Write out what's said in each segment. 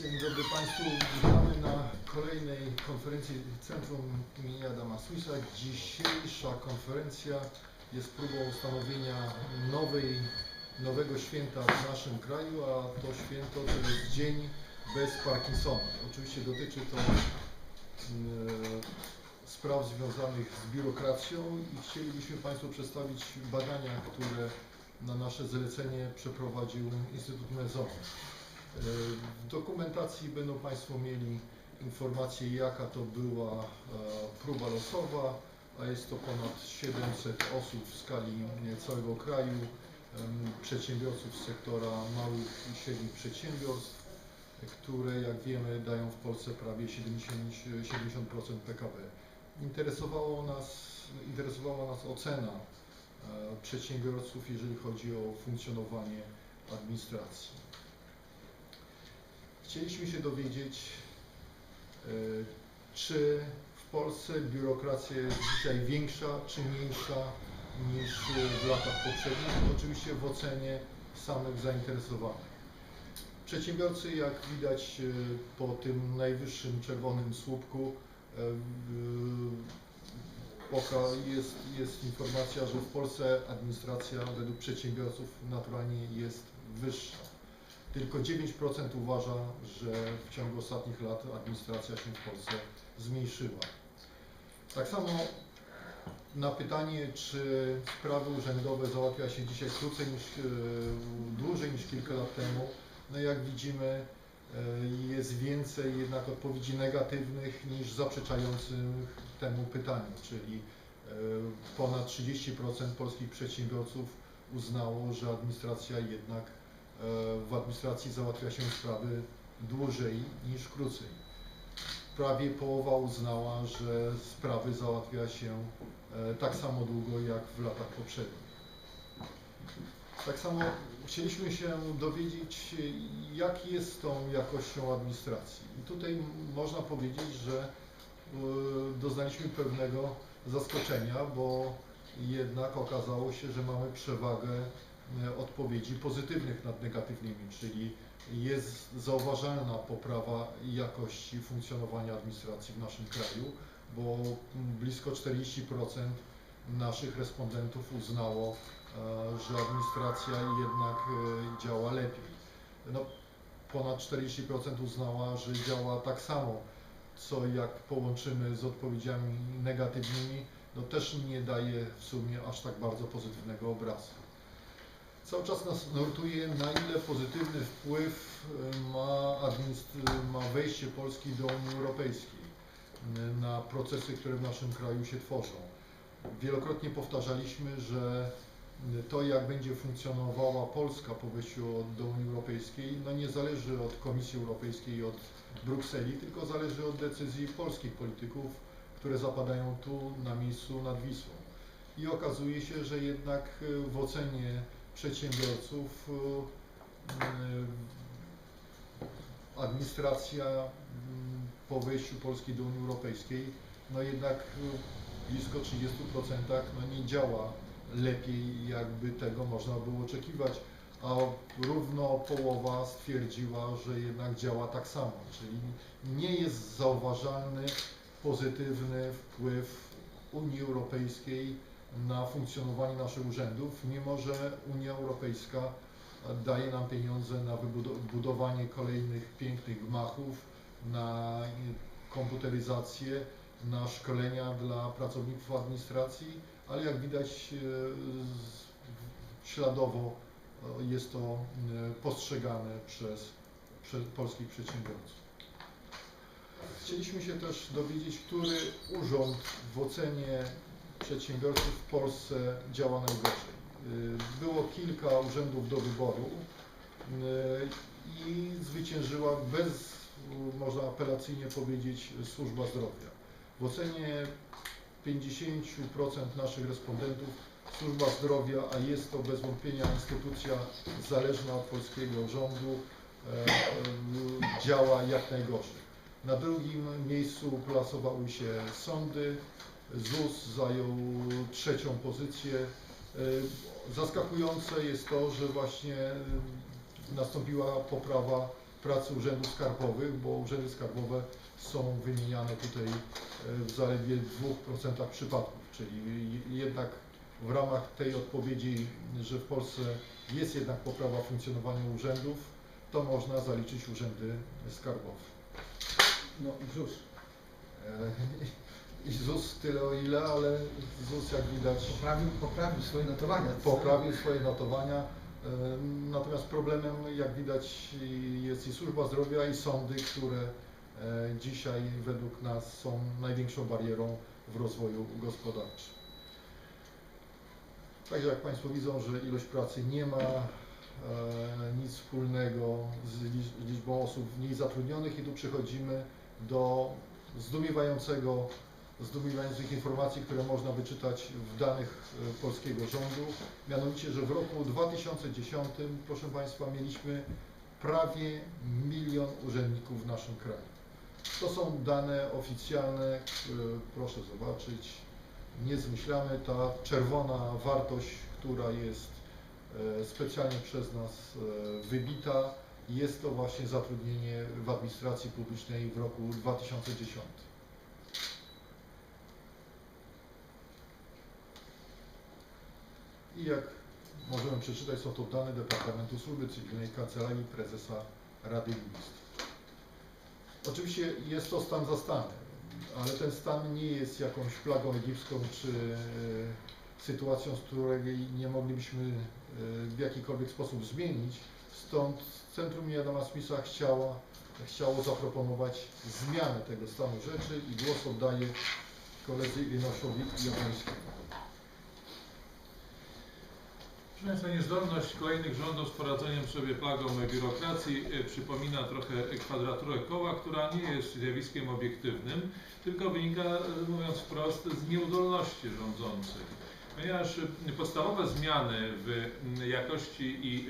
Dzień dobry Państwu, witamy na kolejnej konferencji Centrum imienia Adama. Dzisiejsza konferencja jest próbą ustanowienia nowej, nowego święta w naszym kraju, a to święto to jest Dzień bez Parkinsona. Oczywiście dotyczy to mm, spraw związanych z biurokracją i chcielibyśmy Państwu przedstawić badania, które na nasze zlecenie przeprowadził Instytut Mezon. W dokumentacji będą Państwo mieli informację, jaka to była e, próba losowa, a jest to ponad 700 osób w skali całego kraju, przedsiębiorców z sektora małych i średnich przedsiębiorstw, które jak wiemy dają w Polsce prawie 70, 70% PKB. Interesowało nas, interesowała nas ocena e, przedsiębiorców, jeżeli chodzi o funkcjonowanie administracji. Chcieliśmy się dowiedzieć, e, czy w Polsce biurokracja jest dzisiaj większa czy mniejsza niż w latach poprzednich, oczywiście w ocenie samych zainteresowanych. Przedsiębiorcy, jak widać e, po tym najwyższym czerwonym słupku, e, jest, jest informacja, że w Polsce administracja według przedsiębiorców naturalnie jest wyższa. Tylko 9% uważa, że w ciągu ostatnich lat administracja się w Polsce zmniejszyła. Tak samo na pytanie, czy sprawy urzędowe załatwia się dzisiaj krócej niż, e, dłużej niż kilka lat temu, no jak widzimy e, jest więcej jednak odpowiedzi negatywnych niż zaprzeczających temu pytaniu, czyli e, ponad 30% polskich przedsiębiorców uznało, że administracja jednak w administracji załatwia się sprawy dłużej niż krócej. Prawie połowa uznała, że sprawy załatwia się e, tak samo długo jak w latach poprzednich. Tak samo chcieliśmy się dowiedzieć, e, jak jest tą jakością administracji. I tutaj można powiedzieć, że e, doznaliśmy pewnego zaskoczenia, bo jednak okazało się, że mamy przewagę odpowiedzi pozytywnych nad negatywnymi, czyli jest zauważalna poprawa jakości funkcjonowania administracji w naszym kraju, bo mm, blisko 40% naszych respondentów uznało, e, że administracja jednak e, działa lepiej. No, ponad 40% uznała, że działa tak samo, co jak połączymy z odpowiedziami negatywnymi, no też nie daje w sumie aż tak bardzo pozytywnego obrazu. Cały czas nas nurtuje, na ile pozytywny wpływ y, ma, ma wejście Polski do Unii Europejskiej na procesy, które w naszym kraju się tworzą. Wielokrotnie powtarzaliśmy, że to jak będzie funkcjonowała Polska po wejściu do Unii Europejskiej, no nie zależy od Komisji Europejskiej i od Brukseli, tylko zależy od decyzji polskich polityków, które zapadają tu na miejscu nad Wisłą. I okazuje się, że jednak y, w ocenie przedsiębiorców y, y, administracja mm, po wejściu Polski do Unii Europejskiej no jednak y, blisko 30% no nie działa lepiej jakby tego można było oczekiwać, a równo połowa stwierdziła, że jednak działa tak samo, czyli nie jest zauważalny pozytywny wpływ Unii Europejskiej na funkcjonowanie naszych urzędów, mimo że Unia Europejska daje nam pieniądze na budowanie kolejnych pięknych gmachów, na komputeryzację, na szkolenia dla pracowników administracji, ale jak widać e, śladowo e, jest to e, postrzegane przez, przez polskich przedsiębiorców. Chcieliśmy się też dowiedzieć, który urząd w ocenie przedsiębiorców w Polsce działa najgorzej. Y, Było kilka urzędów do wyboru y, i zwyciężyła bez, można apelacyjnie powiedzieć, służba zdrowia. W ocenie 50% naszych respondentów służba zdrowia, a jest to bez wątpienia instytucja zależna od polskiego rządu, e, działa jak najgorzej. Na drugim miejscu plasowały się sądy, ZUS zajął trzecią pozycję. E, Zaskakujące jest to, że właśnie e, nastąpiła poprawa pracy urzędów skarbowych, bo urzędy skarbowe są wymieniane tutaj e, w zaledwie 2% przypadków, czyli jednak w ramach tej odpowiedzi, że w Polsce jest jednak poprawa funkcjonowania urzędów, to można zaliczyć urzędy skarbowe. No i ZUS. I ZUS tyle o ile, ale ZUS jak widać Poprawił, poprawił swoje notowania. poprawił swoje notowania. Natomiast problemem, jak widać, jest i służba zdrowia, i sądy, które e, dzisiaj według nas są największą barierą w rozwoju gospodarczym. Także jak Państwo widzą, że ilość pracy nie ma e, nic wspólnego z lic- liczbą osób w niej zatrudnionych i tu przechodzimy do zdumiewającego, zdumiewających informacji, które można wyczytać w danych e, polskiego rządu. Mianowicie, że w roku 2010, proszę Państwa, mieliśmy prawie milion urzędników w naszym kraju. To są dane oficjalne, proszę zobaczyć. Nie zmyślamy, ta czerwona wartość, która jest e, specjalnie przez nas e, wybita, jest to właśnie zatrudnienie w administracji publicznej w roku 2010. I jak możemy przeczytać, są to dane Departamentu Służby Cywilnej Kancelarii Prezesa Rady Ministrów. Oczywiście jest to stan za stanem, ale ten stan nie jest jakąś plagą egipską czy e, sytuacją, z której nie moglibyśmy e, w jakikolwiek sposób zmienić. Stąd Centrum Jadama Smitha chciała, chciało zaproponować zmianę tego stanu rzeczy i głos oddaję koledze Irinoszowi Japońskiemu. Państwa, niezdolność kolejnych rządów z poradzeniem sobie plagą biurokracji y, przypomina trochę kwadraturę koła, która nie jest zjawiskiem obiektywnym, tylko wynika, y, mówiąc wprost, z nieudolności rządzących. Ponieważ y, podstawowe zmiany w jakości i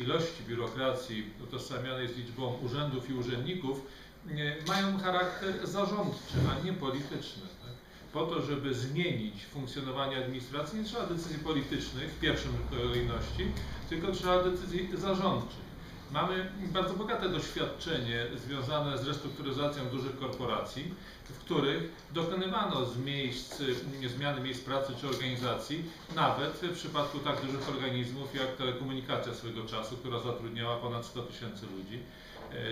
ilości biurokracji utożsamianej z liczbą urzędów i urzędników mają charakter zarządczy, a nie polityczny. Po to, żeby zmienić funkcjonowanie administracji, nie trzeba decyzji politycznych w pierwszym kolejności, tylko trzeba decyzji zarządczych. Mamy bardzo bogate doświadczenie związane z restrukturyzacją dużych korporacji, w których dokonywano z miejsc, zmiany miejsc pracy czy organizacji, nawet w przypadku tak dużych organizmów jak telekomunikacja swego czasu, która zatrudniała ponad 100 tysięcy ludzi,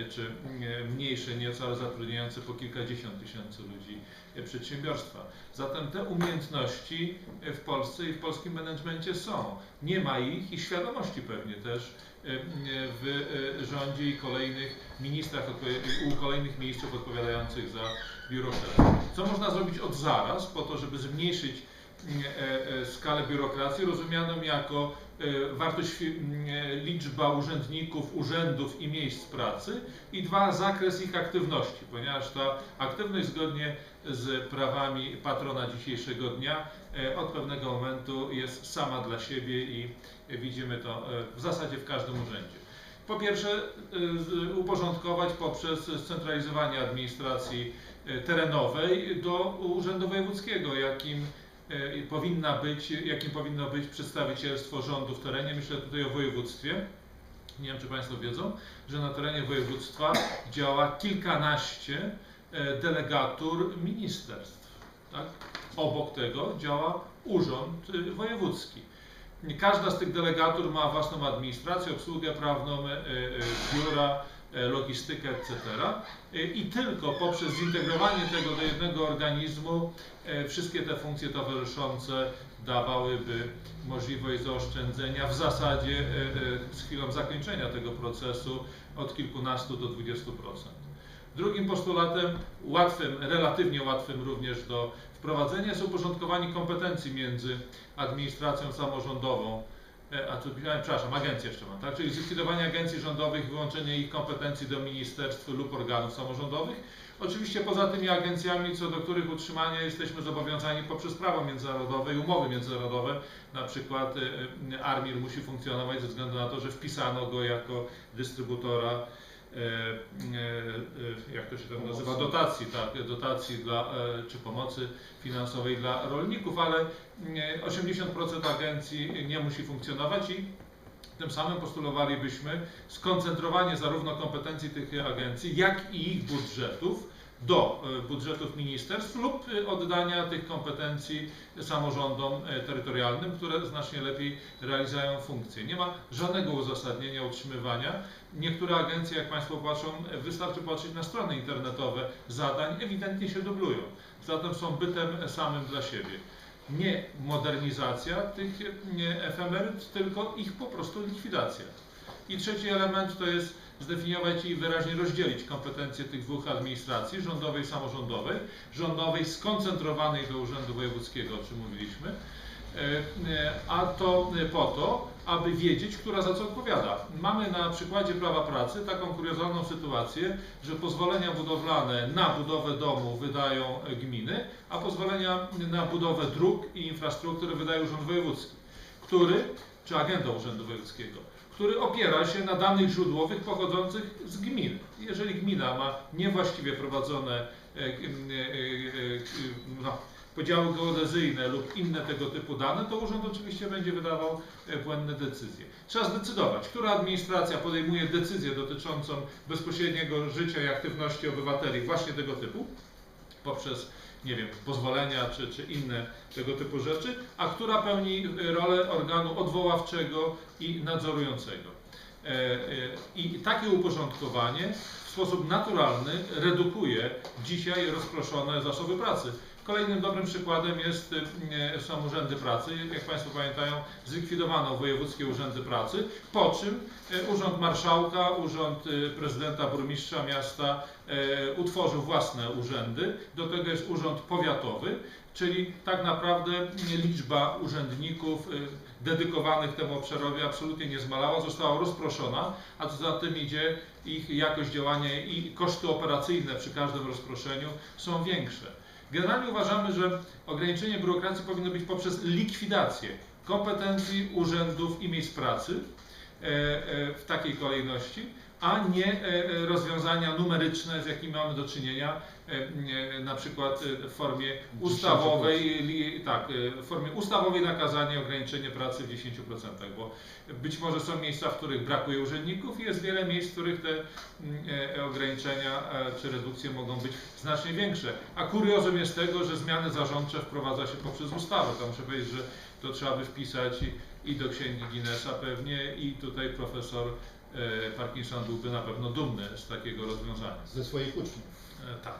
czy mm, mniejsze nieco, ale zatrudniające po kilkadziesiąt tysięcy ludzi e, przedsiębiorstwa. Zatem te umiejętności e, w Polsce i w polskim menedżmencie są. Nie ma ich i świadomości pewnie też e, w e, rządzie i kolejnych ministrach, u kolejnych ministrów odpowiadających za biurokrację. Co można zrobić od zaraz po to, żeby zmniejszyć e, e, skalę biurokracji, rozumianą jako e, wartość, fi- m, e, liczba urzędników, urzędów i miejsc pracy i dwa, zakres ich aktywności, ponieważ ta aktywność zgodnie z prawami patrona dzisiejszego dnia e, od pewnego momentu jest sama dla siebie i widzimy to w zasadzie w każdym urzędzie. Po pierwsze, uporządkować poprzez scentralizowanie administracji terenowej do urzędu wojewódzkiego, jakim powinna być, jakim powinno być przedstawicielstwo rządu w terenie. Myślę tutaj o województwie. Nie wiem, czy Państwo wiedzą, że na terenie województwa działa kilkanaście e, delegatur ministerstw. Tak? Obok tego działa urząd y, wojewódzki. Każda z tych delegatur ma własną administrację, obsługę prawną, e, e, biura, e, logistykę, etc. E, I tylko poprzez zintegrowanie tego do jednego organizmu e, wszystkie te funkcje towarzyszące dawałyby możliwość zaoszczędzenia w zasadzie e, e, z chwilą zakończenia tego procesu od kilkunastu do 20%. Drugim postulatem, łatwym, relatywnie łatwym również do wprowadzenia, jest uporządkowanie kompetencji między administracją samorządową, e, a tu pisałem, przepraszam, agencję jeszcze mam, tak? Czyli zlikwidowanie agencji rządowych, wyłączenie ich kompetencji do ministerstw lub organów samorządowych. Oczywiście poza tymi agencjami, co do których utrzymania jesteśmy zobowiązani poprzez prawo międzynarodowe i umowy międzynarodowe, na przykład e, e, ARMIR musi funkcjonować ze względu na to, że wpisano go jako dystrybutora e, e, jak to się tam nazywa, dotacji, tak, dotacji dla, e, czy pomocy finansowej dla rolników, ale mm, 80% agencji nie musi funkcjonować i Tym samym postulowalibyśmy skoncentrowanie zarówno kompetencji tych agencji, jak i ich budżetów do e, budżetów ministerstw lub e, oddania tych kompetencji samorządom e, terytorialnym, które znacznie lepiej realizują funkcje. Nie ma żadnego uzasadnienia utrzymywania. Niektóre agencje, jak Państwo patrzą, wystarczy patrzeć na strony internetowe zadań, ewidentnie się dublują. Zatem są bytem samym dla siebie. Nie modernizacja tych efemeryt, tylko ich po prostu likwidacja. I trzeci element to jest zdefiniować i wyraźnie rozdzielić kompetencje tych dwóch administracji, rządowej i samorządowej, rządowej skoncentrowanej do Urzędu Wojewódzkiego, o czym mówiliśmy, e, e, a to po to, aby wiedzieć, która za co odpowiada. Mamy na przykładzie prawa pracy taką kuriozalną sytuację, że pozwolenia budowlane na budowę domu wydają gminy, a pozwolenia na budowę dróg i infrastruktury wydaje Urząd Wojewódzki, który, czy agenda Urzędu Wojewódzkiego, który opiera się na danych źródłowych pochodzących z gmin. Jeżeli gmina ma niewłaściwie prowadzone e, e, e, no, podziały geodezyjne lub inne tego typu dane, to urząd oczywiście będzie wydawał błędne decyzje. Trzeba zdecydować, która administracja podejmuje decyzję dotyczącą bezpośredniego życia i aktywności obywateli właśnie tego typu, poprzez nie wiem, pozwolenia czy, czy inne tego typu rzeczy, a która pełni rolę organu odwoławczego i nadzorującego. E, e, I takie uporządkowanie sposób naturalny redukuje dzisiaj rozproszone zasoby pracy. Kolejnym dobrym przykładem jest, e, są urzędy pracy. Jak Państwo pamiętają, zlikwidowano wojewódzkie urzędy pracy, po czym e, Urząd Marszałka, Urząd e, Prezydenta, Burmistrza Miasta utworzył własne urzędy. Do tego jest Urząd Powiatowy, czyli tak naprawdę liczba urzędników dedykowanych temu obszarowi absolutnie nie zmalała, została rozproszona, a co za tym idzie ich jakość działania i koszty operacyjne przy każdym rozproszeniu są większe. Generalnie uważamy, że ograniczenie biurokracji powinno być poprzez likwidację kompetencji urzędów i miejsc pracy e, e, w takiej kolejności, a nie e, rozwiązania numeryczne, z jakimi mamy do czynienia, na przykład w formie ustawowej, tak, w formie ustawowej nakazania ograniczenia pracy w 10%, bo być może są miejsca, w których brakuje urzędników i jest wiele miejsc, w których te ograniczenia czy redukcje mogą być znacznie większe. A kuriozum jest tego, że zmiany zarządcze wprowadza się poprzez ustawę. To muszę powiedzieć, że to trzeba by wpisać i, i do księgi Guinnessa pewnie i tutaj profesor E, Parkinson byłby na pewno dumny z takiego rozwiązania. Ze swoich uczniów. E, tak.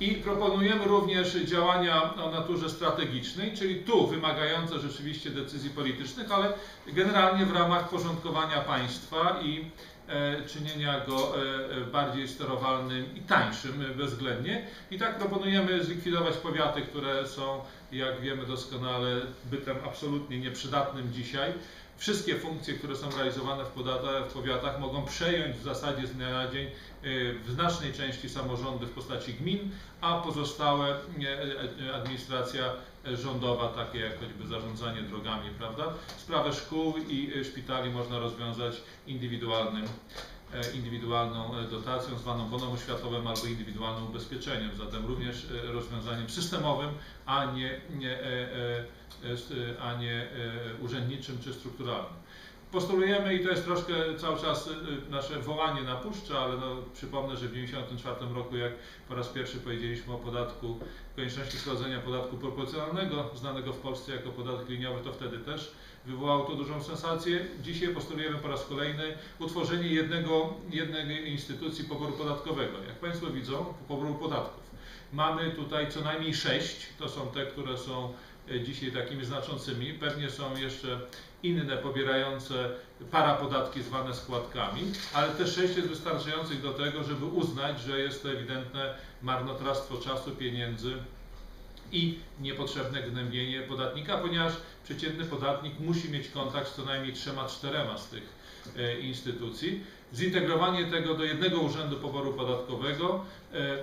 I proponujemy również działania o naturze strategicznej, czyli tu wymagające rzeczywiście decyzji politycznych, ale generalnie w ramach porządkowania państwa i e, czynienia go e, bardziej sterowalnym i tańszym bezwzględnie. I tak proponujemy zlikwidować powiaty, które są, jak wiemy doskonale, bytem absolutnie nieprzydatnym dzisiaj wszystkie funkcje, które są realizowane w, w powiatach mogą przejąć w zasadzie z dnia na dzień y, w znacznej części samorządy w postaci gmin, a pozostałe y, y, administracja rządowa, takie jak choćby zarządzanie drogami, prawda? Sprawę szkół i szpitali można rozwiązać indywidualnym indywidualną dotacją zwaną bonem oświatowym albo indywidualnym ubezpieczeniem, zatem również rozwiązaniem systemowym, a nie, nie a nie e, urzędniczym czy strukturalnym. Postulujemy i to jest troszkę cały czas e, nasze wołanie na puszczę, ale no, przypomnę, że w 1994 roku, jak po raz pierwszy powiedzieliśmy o podatku, konieczności wprowadzenia podatku proporcjonalnego, znanego w Polsce jako podatek liniowy, to wtedy też wywołało to dużą sensację. Dzisiaj postulujemy po raz kolejny utworzenie jednego, jednej instytucji poboru podatkowego. Jak Państwo widzą, poboru podatków. Mamy tutaj co najmniej sześć, to są te, które są dzisiaj takimi znaczącymi. Pewnie są jeszcze inne pobierające parapodatki zwane składkami, ale te sześć jest wystarczających do tego, żeby uznać, że jest to ewidentne marnotrawstwo czasu, pieniędzy i niepotrzebne gnębienie podatnika, ponieważ przeciętny podatnik musi mieć kontakt z co najmniej trzema, czterema z tych e, instytucji. Zintegrowanie tego do jednego urzędu poboru podatkowego e, e,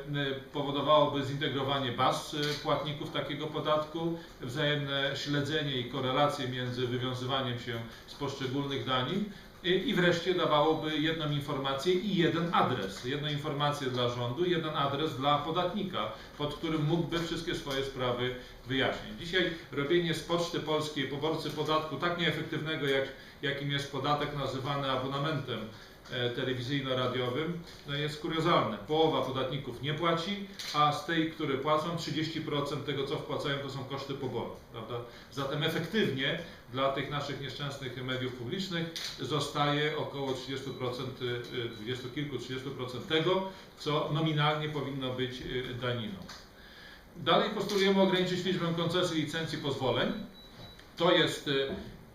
powodowałoby zintegrowanie baz e, płatników takiego podatku, wzajemne śledzenie i korelacje między wywiązywaniem się z poszczególnych danin i wreszcie dawałoby jedną informację i jeden adres. Jedną informację dla rządu, jeden adres dla podatnika, pod którym mógłby wszystkie swoje sprawy wyjaśnić. Dzisiaj robienie z Poczty Polskiej poborcy podatku tak nieefektywnego, jak, jakim jest podatek nazywany abonamentem telewizyjno-radiowym, no jest kuriozalne. Połowa podatników nie płaci, a z tej, które płacą, 30% tego, co wpłacają, to są koszty poboru. Prawda? Zatem efektywnie dla tych naszych nieszczęsnych mediów publicznych zostaje około 30%, y, 20 kilku, 30% tego, co nominalnie powinno być y, daniną. Dalej postulujemy ograniczyć liczbę koncesji, licencji, pozwoleń. To jest y,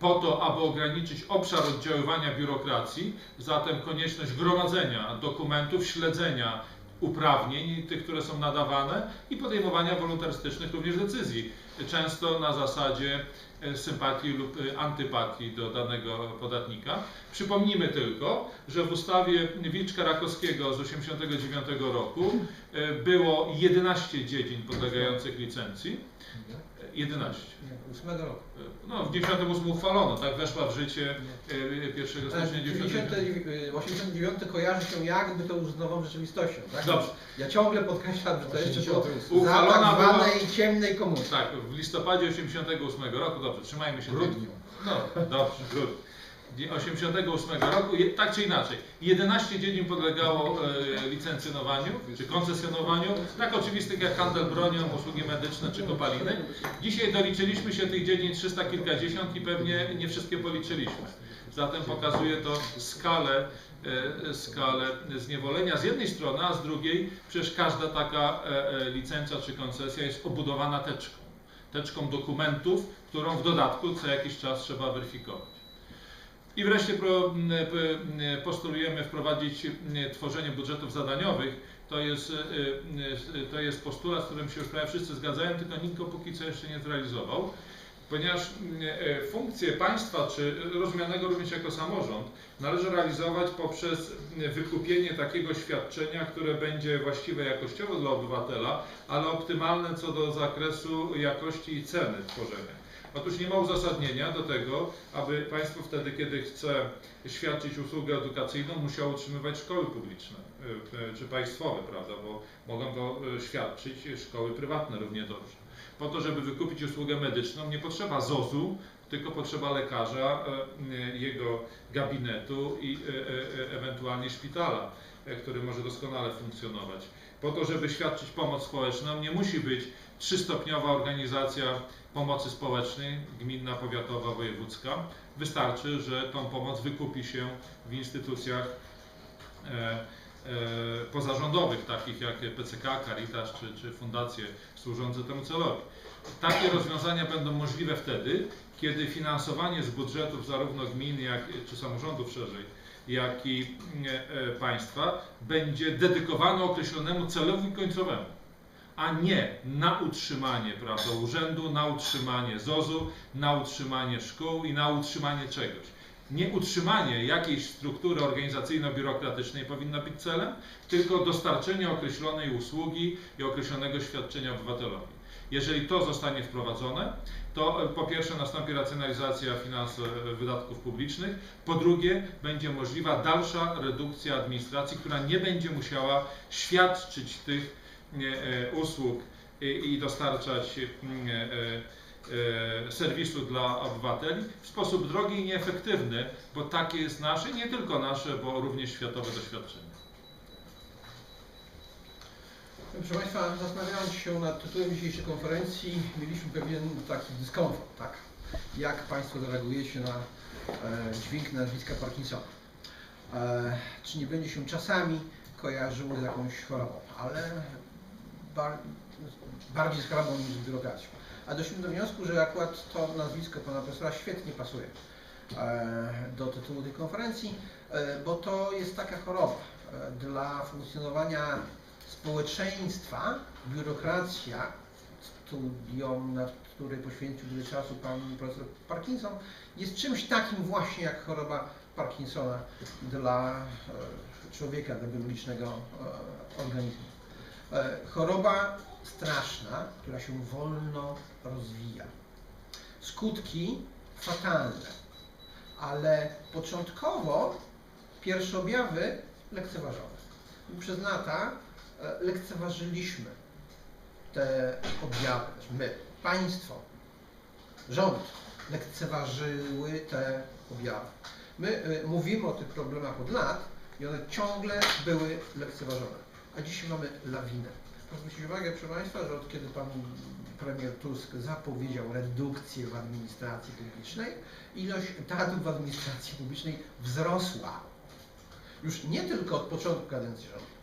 po to, aby ograniczyć obszar oddziaływania biurokracji, zatem konieczność gromadzenia dokumentów, śledzenia uprawnień, tych, które są nadawane i podejmowania wolontarystycznych również decyzji, często na zasadzie e, sympatii lub e, antypatii do danego podatnika. Przypomnijmy tylko, że w ustawie Wilczka Rakowskiego z 1989 roku e, było 11 dziedzin podlegających licencji. E, 11. Nie, ósmego roku. No, w 98 uchwalono, tak weszła w życie e, 1 stycznia 90, 99. y, 89 kojarzy się jakby to już z nową rzeczywistością, tak? Dobrze. Ja ciągle podkreślam, że to jeszcze było 88. za Uchwalona tak była- ciemnej komuny. Tak, w listopadzie 88 roku, dobrze, trzymajmy się W grudniu. No, dobrze, grudniu. 88 roku, tak czy inaczej, 11 dziedzin podlegało e, licencjonowaniu czy koncesjonowaniu, tak oczywistych jak handel bronią, usługi medyczne czy kopaliny. Dzisiaj doliczyliśmy się tych dziedzin 300 kilkadziesiąt i pewnie nie wszystkie policzyliśmy. Zatem pokazuje to skalę, e, skalę zniewolenia z jednej strony, a z drugiej przecież każda taka e, licencja czy koncesja jest obudowana teczką. Teczką dokumentów, którą w dodatku co jakiś czas trzeba weryfikować. I wreszcie postulujemy wprowadzić tworzenie budżetów zadaniowych. To jest, y, y, to jest postulat, z którym się już prawie wszyscy zgadzają, tylko nikt go póki co jeszcze nie zrealizował. Ponieważ e, funkcje państwa, czy rozumianego również jako samorząd, należy realizować poprzez wykupienie takiego świadczenia, które będzie właściwe jakościowo dla obywatela, ale optymalne co do zakresu jakości i ceny tworzenia. Otóż nie ma uzasadnienia do tego, aby państwo wtedy, kiedy chce świadczyć usługę edukacyjną, musiało utrzymywać szkoły publiczne y, y, czy państwowe, prawda, bo mogą to y, świadczyć szkoły prywatne równie dobrze. Po to, żeby wykupić usługę medyczną, nie potrzeba ZOZ-u, tylko potrzeba lekarza, jego gabinetu i ewentualnie szpitala, który może doskonale funkcjonować. Po to, żeby świadczyć pomoc społeczną, nie musi być trzystopniowa organizacja pomocy społecznej, gminna, powiatowa, wojewódzka. Wystarczy, że tą pomoc wykupi się w instytucjach e, e, pozarządowych, takich jak PCK, Caritas czy, czy fundacje służące temu celowi. Takie rozwiązania będą możliwe wtedy, kiedy finansowanie z budżetów zarówno gmin, jak, czy samorządów szerzej, jak i e, e, państwa będzie dedykowane określonemu celowi końcowemu a nie na utrzymanie prawda, urzędu, na utrzymanie ZOZ-u, na utrzymanie szkół i na utrzymanie czegoś. Nie utrzymanie jakiejś struktury organizacyjno-biurokratycznej powinno być celem, tylko dostarczenie określonej usługi i określonego świadczenia obywatelowi. Jeżeli to zostanie wprowadzone, to e, po pierwsze nastąpi racjonalizacja finans e, wydatków publicznych, po drugie będzie możliwa dalsza redukcja administracji, która nie będzie musiała świadczyć tych e, usług i, dostarczać serwisu dla obywateli w sposób drogi i nieefektywny, bo takie jest nasze, nie tylko nasze, bo również światowe doświadczenie. Proszę Państwa, zastanawiając się nad tytułem dzisiejszej konferencji, mieliśmy pewien taki dyskomfort, tak? Jak Państwo zareagujecie na e, dźwięk nazwiska Parkinsona? E, czy nie będzie się czasami kojarzyło z jakąś chorobą, ale bar, bardziej z chorobą niż z biurokracją. A doszliśmy do wniosku, że akurat to nazwisko Pana Profesora świetnie pasuje e, do tytułu tej konferencji, e, bo to jest taka choroba e, dla funkcjonowania społeczeństwa, biurokracja, studium, na które poświęcił tyle czasu pan profesor Parkinson, jest czymś takim właśnie jak choroba Parkinsona dla e, człowieka, dla biologicznego e, organizmu. E, Choroba straszna, która się wolno rozwija. Skutki fatalne, ale początkowo pierwsze objawy lekceważone. Przez lata lekceważyliśmy te objawy, znaczy my, państwo, rząd lekceważyły te objawy. My y, mówimy o tych problemach od lat i one ciągle były lekceważone. A dzisiaj mamy lawinę. Proszę zwrócić uwagę, proszę Państwa, że od kiedy Pan premier Tusk zapowiedział redukcję w administracji publicznej, ilość etatów w administracji publicznej wzrosła. Już nie tylko od początku kadencji rządu,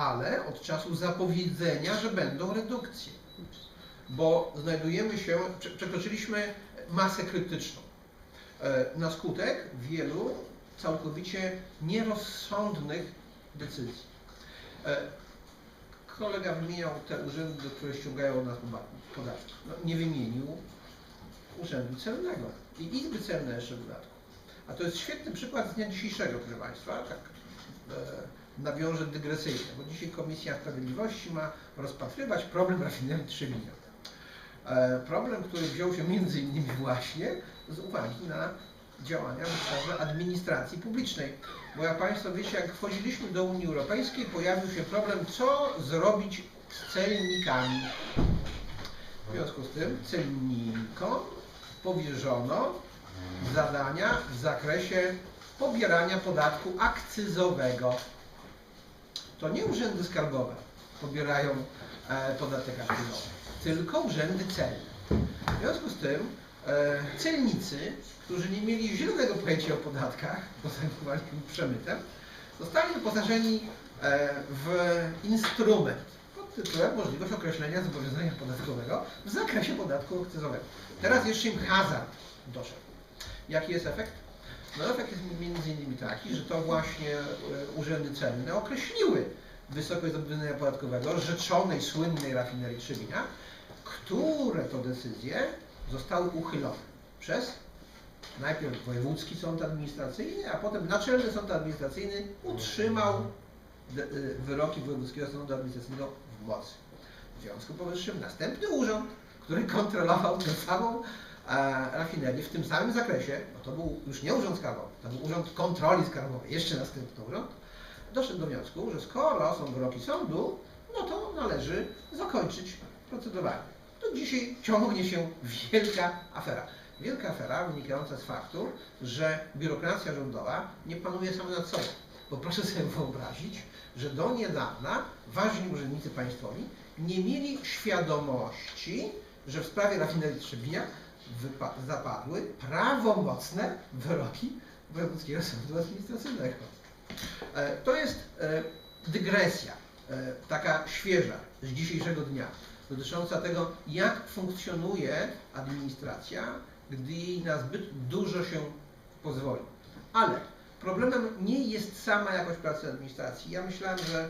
ale od czasu zapowiedzenia, że będą redukcje. Bo znajdujemy się, prze- przekroczyliśmy masę krytyczną. E, Na skutek wielu całkowicie nierozsądnych decyzji. E, Kolega wymieniał te urzędy, które ściągają nas podatki. No, nie wymienił urzędu celnego i izby celne jeszcze w dodatku. A to jest świetny przykład z dnia dzisiejszego, proszę Państwa, tak e, nawiążę dygresyjnie, bo dzisiaj Komisja Sprawiedliwości ma rozpatrywać problem rafinerii Trzebinia. Problem, który wziął się między innymi właśnie z uwagi na działania obszarze administracji publicznej. Bo jak Państwo wiecie, jak wchodziliśmy do Unii Europejskiej, pojawił się problem, co zrobić z celnikami. W związku z tym celnikom powierzono zadania w zakresie pobierania podatku akcyzowego. To nie urzędy skarbowe pobierają e, podatek akcyzowy, tylko urzędy celne. W związku z tym e, celnicy, którzy nie mieli zielonego pojęcia o podatkach, bo zajmowali się przemytem, zostali wyposażeni e, w instrument pod tytułem możliwość określenia zobowiązania podatkowego w zakresie podatku akcyzowego. Teraz jeszcze im hazard doszedł. Jaki jest efekt? No efekt jest między innymi taki, że to właśnie e, urzędy celne określiły wysokość zobowiązania podatkowego rzeczonej, słynnej rafinerii Trzebinia, które to decyzje zostały uchylone przez najpierw Wojewódzki Sąd Administracyjny, a potem Naczelny Sąd Administracyjny utrzymał y, wyroki Wojewódzkiego Sądu Administracyjnego w mocy. W związku powyższym następny urząd, który kontrolował tę samą e, rafinerię w tym samym zakresie, bo to był już nie urząd skarbowy, to był urząd kontroli skarbowej, jeszcze następny urząd, doszedł do wniosku, że skoro są wyroki sądu, no to należy zakończyć procedowanie. To dzisiaj ciągnie się wielka afera. Wielka afera wynikająca z faktu, że biurokracja rządowa nie panuje sama nad sobą. Bo proszę sobie wyobrazić, że do niedawna ważni urzędnicy państwowi nie mieli świadomości, że w sprawie rafinerii Trzebinia zapadły prawomocne wyroki Wojewódzkiego Sądu Administracyjnego. E, To jest e, dygresja, e, taka świeża, z dzisiejszego dnia, dotycząca tego, jak funkcjonuje administracja, gdy jej na zbyt dużo się pozwoli. Ale problemem nie jest sama jakość pracy administracji. Ja myślałem, że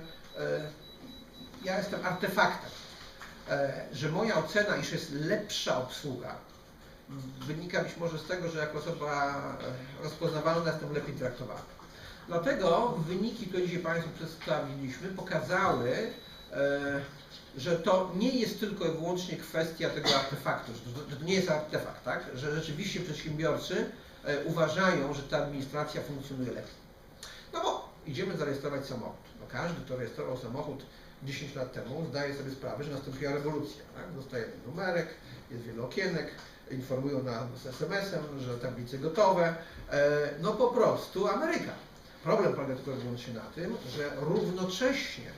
ja jestem artefaktem, że moja ocena, iż jest lepsza obsługa, wynika być może z tego, że jako osoba e, rozpoznawalna jestem lepiej traktowany. Dlatego wyniki, które dzisiaj Państwu przedstawiliśmy, pokazały, e, że to nie jest tylko i wyłącznie kwestia tego artefaktu, że to nie jest artefakt, tak? że rzeczywiście przedsiębiorcy e, uważają, że ta administracja funkcjonuje lepiej. No bo idziemy zarejestrować samochód. No każdy, kto rejestrował samochód 10 lat temu, zdaje sobie sprawę, że nastąpiła rewolucja. Tak? Dostaje numerek, jest wiele okienek, informują nas SMS-em, że tablice gotowe. E, No po prostu Ameryka. Problem polega tylko i wyłącznie na tym, że równocześnie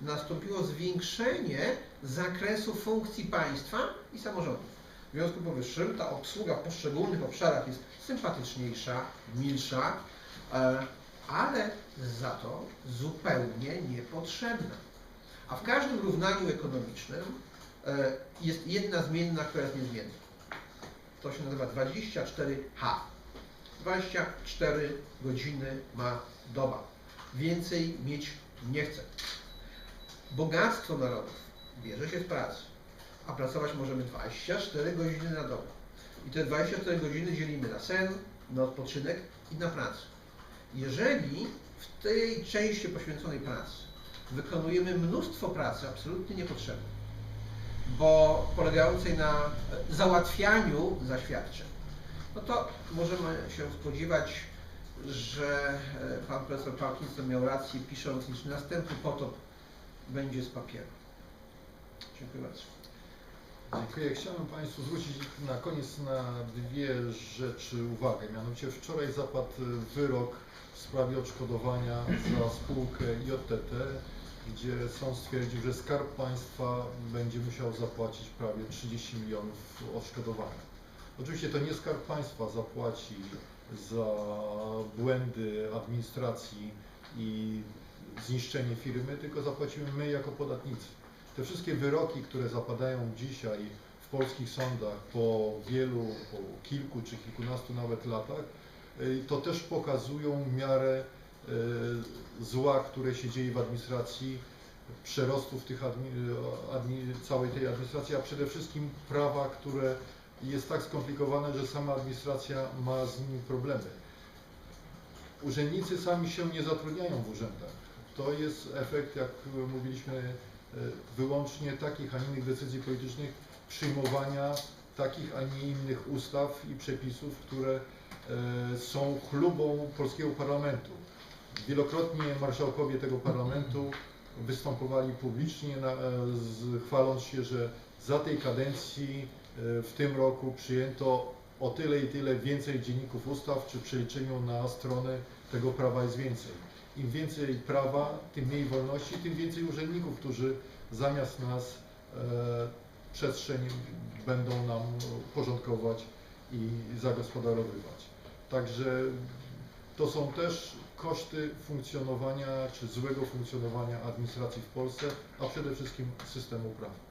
nastąpiło zwiększenie zakresu funkcji państwa i samorządów. W związku powyższym ta obsługa w poszczególnych obszarach jest sympatyczniejsza, milsza, e, ale za to zupełnie niepotrzebna. A w każdym równaniu ekonomicznym e, jest jedna zmienna, która jest niezmienna. To się nazywa 24H. 24 godziny ma doba. Więcej mieć nie chcę. Bogactwo narodów bierze się z pracy, a pracować możemy 24 godziny na dobę. I te 24 godziny dzielimy na sen, na odpoczynek i na pracę. Jeżeli w tej części poświęconej pracy wykonujemy mnóstwo pracy absolutnie niepotrzebnej, bo polegającej na załatwianiu zaświadczeń, no to możemy się spodziewać, że e, pan profesor Parkinson miał rację pisząc, iż następny potop będzie z papieru. Dziękuję bardzo. Dziękuję. Chciałem Państwu zwrócić na koniec na dwie rzeczy uwagę. Mianowicie wczoraj zapadł wyrok w sprawie odszkodowania za spółkę JTT, gdzie sąd stwierdził, że Skarb Państwa będzie musiał zapłacić prawie 30 milionów odszkodowania. Oczywiście to nie Skarb Państwa zapłaci za błędy administracji i zniszczenie firmy, tylko zapłacimy my jako podatnicy. Te wszystkie wyroki, które zapadają dzisiaj w polskich sądach po wielu, po kilku czy kilkunastu nawet latach, y, to też pokazują miarę zła, które się dzieje w administracji, przerostów tych admi, admi, całej tej administracji, a przede wszystkim prawa, które jest tak skomplikowane, że sama administracja ma z nim problemy. Urzędnicy sami się nie zatrudniają w urzędach. To jest efekt, jak mówiliśmy, e, wyłącznie takich, a nie innych decyzji politycznych, przyjmowania takich, a nie innych ustaw i przepisów, które e, są chlubą polskiego parlamentu. Wielokrotnie marszałkowie tego parlamentu występowali publicznie, na, e, z, chwaląc się, że za tej kadencji e, w tym roku przyjęto o tyle i tyle więcej dzienników ustaw, czy przeliczeniu na strony tego prawa jest więcej. Im więcej prawa, tym mniej wolności, tym więcej urzędników, którzy zamiast nas e, przestrzeń będą nam porządkować i zagospodarowywać. Także to są też koszty funkcjonowania czy złego funkcjonowania administracji w Polsce, a przede wszystkim systemu prawa.